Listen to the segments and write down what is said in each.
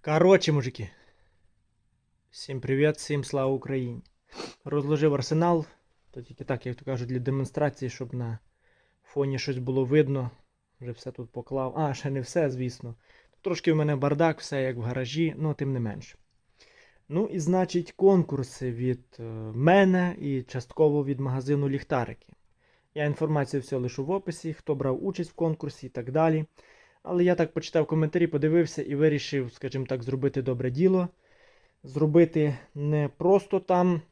Короче, мужики. Всім привіт, всім слава Україні. Розложив арсенал. То тільки так, як то кажуть, для демонстрації, щоб на фоні щось було видно. Вже все тут поклав. А, ще не все, звісно. Трошки в мене бардак, все як в гаражі, ну тим не менше. Ну і значить, конкурси від е, мене і частково від магазину Ліхтарики. Я інформацію все лишу в описі, хто брав участь в конкурсі і так далі. Але я так почитав коментарі, подивився і вирішив, скажімо так, зробити добре діло. Зробити не просто там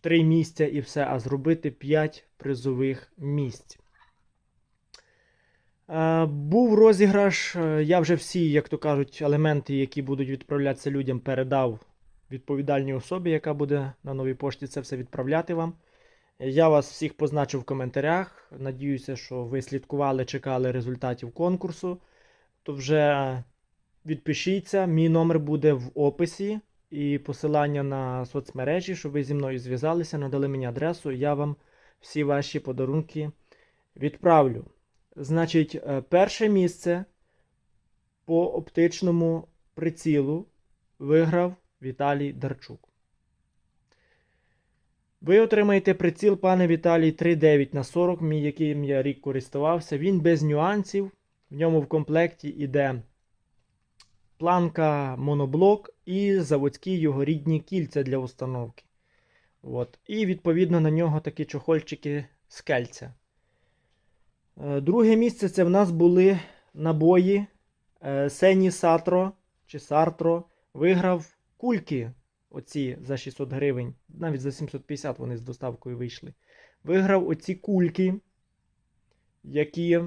три місця і все, а зробити 5 призових місць. Був розіграш. е, Я вже всі, як то кажуть, елементи, які будуть відправлятися людям, передав відповідальній особі, яка буде на новій пошті це все відправляти вам. Я вас всіх позначив в коментарях. Надіюся, що ви слідкували, чекали результатів конкурсу. То вже відпишіться. Мій номер буде в описі і посилання на соцмережі, щоб ви зі мною зв'язалися, надали мені адресу, і я вам всі ваші подарунки відправлю. Значить, е, перше місце по оптичному прицілу виграв Віталій Дарчук. Ви отримаєте приціл, пане Віталій, 3,9 на 40, мій, яким я рік користувався. Він без нюансів. В ньому в комплекті йде планка моноблок і заводські його рідні кільця для установки. От. І відповідно на нього такі чохольчики з кельця. Е, Друге місце це в нас були набої е, Сені Сатро чи Сартро. Виграв кульки оці за 600 гривень, навіть за 750 вони з доставкою вийшли. Виграв оці кульки, які,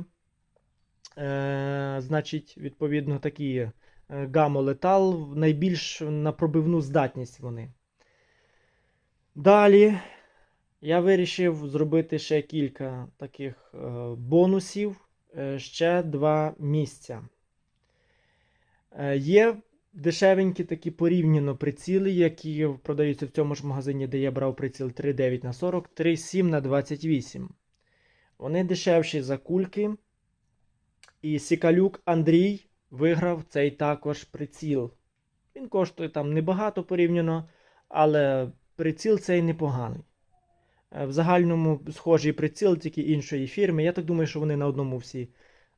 е, значить, відповідно, такі е, гамолетал, найбільш на пробивну здатність вони. Далі я вирішив зробити ще кілька таких е, бонусів, е, ще два місця. Е, є дешевенькі такі порівняно приціли, які продаються в цьому ж магазині, де я брав приціл 3,9 на 40, 3,7 на 28. Вони дешевші за кульки. І Сікалюк Андрій виграв цей також приціл. Він коштує там небагато порівняно, але приціл цей непоганий. Е, В загальному схожий приціл, тільки іншої фірми. Я так думаю, що вони на одному всі,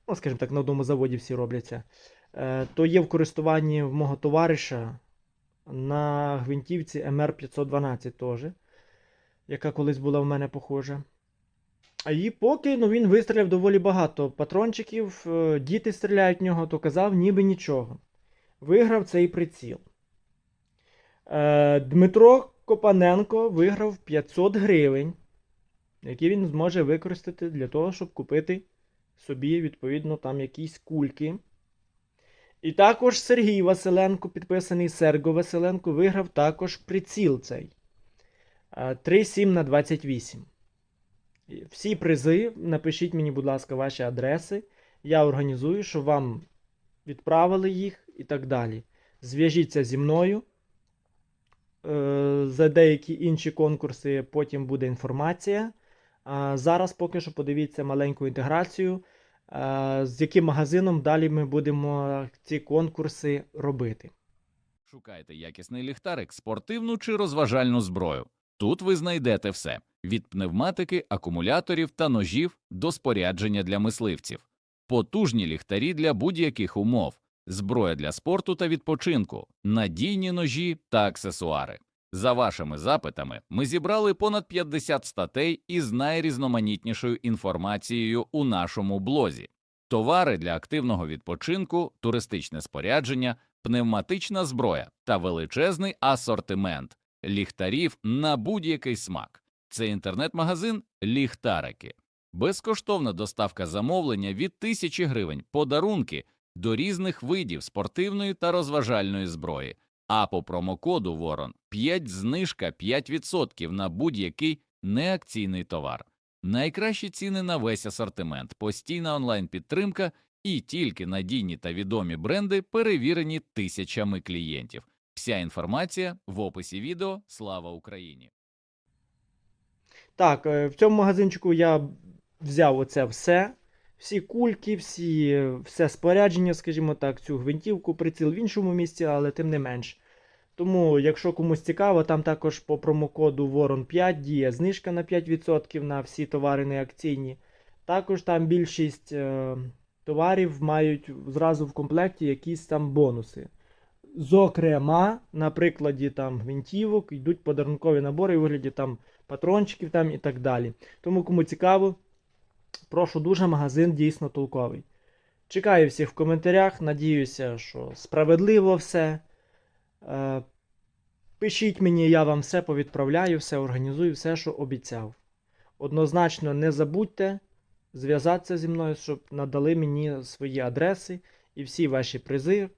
ну, скажімо так, на одному заводі всі робляться. Е, То є в користуванні в мого товариша на гвинтівці МР512 теж, яка колись була в мене похожа. І поки ну, він вистріляв доволі багато патрончиків, е, діти стріляють в нього, то казав ніби нічого. Виграв цей приціл. Е, Дмитро Копаненко виграв 500 гривень, які він зможе використати для того, щоб купити собі, відповідно, там якісь кульки. І також Сергій Василенко, підписаний Серго Василенко, виграв також приціл цей. Е, 3,7 на 28. Всі призи, напишіть мені, будь ласка, ваші адреси. Я організую, щоб вам відправили їх і так далі. Зв'яжіться зі мною. Е, За деякі інші конкурси потім буде інформація. Зараз поки що подивіться маленьку інтеграцію, е, з яким магазином далі ми будемо ці конкурси робити. Шукайте якісний ліхтарик, спортивну чи розважальну зброю. Тут ви знайдете все: від пневматики, акумуляторів та ножів до спорядження для мисливців, потужні ліхтарі для будь-яких умов, зброя для спорту та відпочинку, надійні ножі та аксесуари. За вашими запитами, ми зібрали понад 50 статей із найрізноманітнішою інформацією у нашому блозі: товари для активного відпочинку, туристичне спорядження, пневматична зброя та величезний асортимент ліхтарів на будь-який смак. Це інтернет-магазин Ліхтарики. Безкоштовна доставка замовлення від тисячі гривень, подарунки до різних видів спортивної та розважальної зброї. А по промокоду Ворон 5 знижка 5% на будь-який неакційний товар. Найкращі ціни на весь асортимент, постійна онлайн-підтримка і тільки надійні та відомі бренди, перевірені тисячами клієнтів. Вся інформація в описі відео. Слава Україні! Так, е, в цьому магазинчику я взяв оце все. всі кульки, всі, все спорядження, скажімо так, цю гвинтівку, приціл в іншому місці, але тим не менш. Тому, якщо комусь цікаво, там також по промокоду Ворон 5 діє знижка на 5% на всі товари неакційні. Також там більшість е, товарів мають зразу в комплекті якісь там бонуси. Зокрема, на прикладі там гвинтівок йдуть подарункові набори у вигляді там патрончиків там і так далі. Тому, кому цікаво, прошу дуже, магазин дійсно толковий. Чекаю всіх в коментарях. Надіюся, що справедливо все. Е, Пишіть мені, я вам все повідправляю, все організую, все, що обіцяв. Однозначно не забудьте зв'язатися зі мною, щоб надали мені свої адреси і всі ваші призи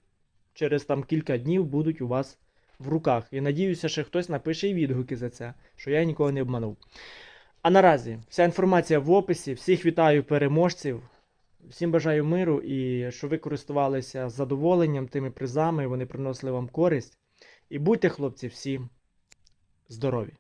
через там кілька днів будуть у вас в руках. І надіюся, що хтось напише і відгуки за це, що я нікого не обманув. А наразі вся інформація в описі. Всіх вітаю переможців. Всім бажаю миру і щоб ви користувалися задоволенням тими призами, вони приносили вам користь. І будьте, хлопці, всі здорові!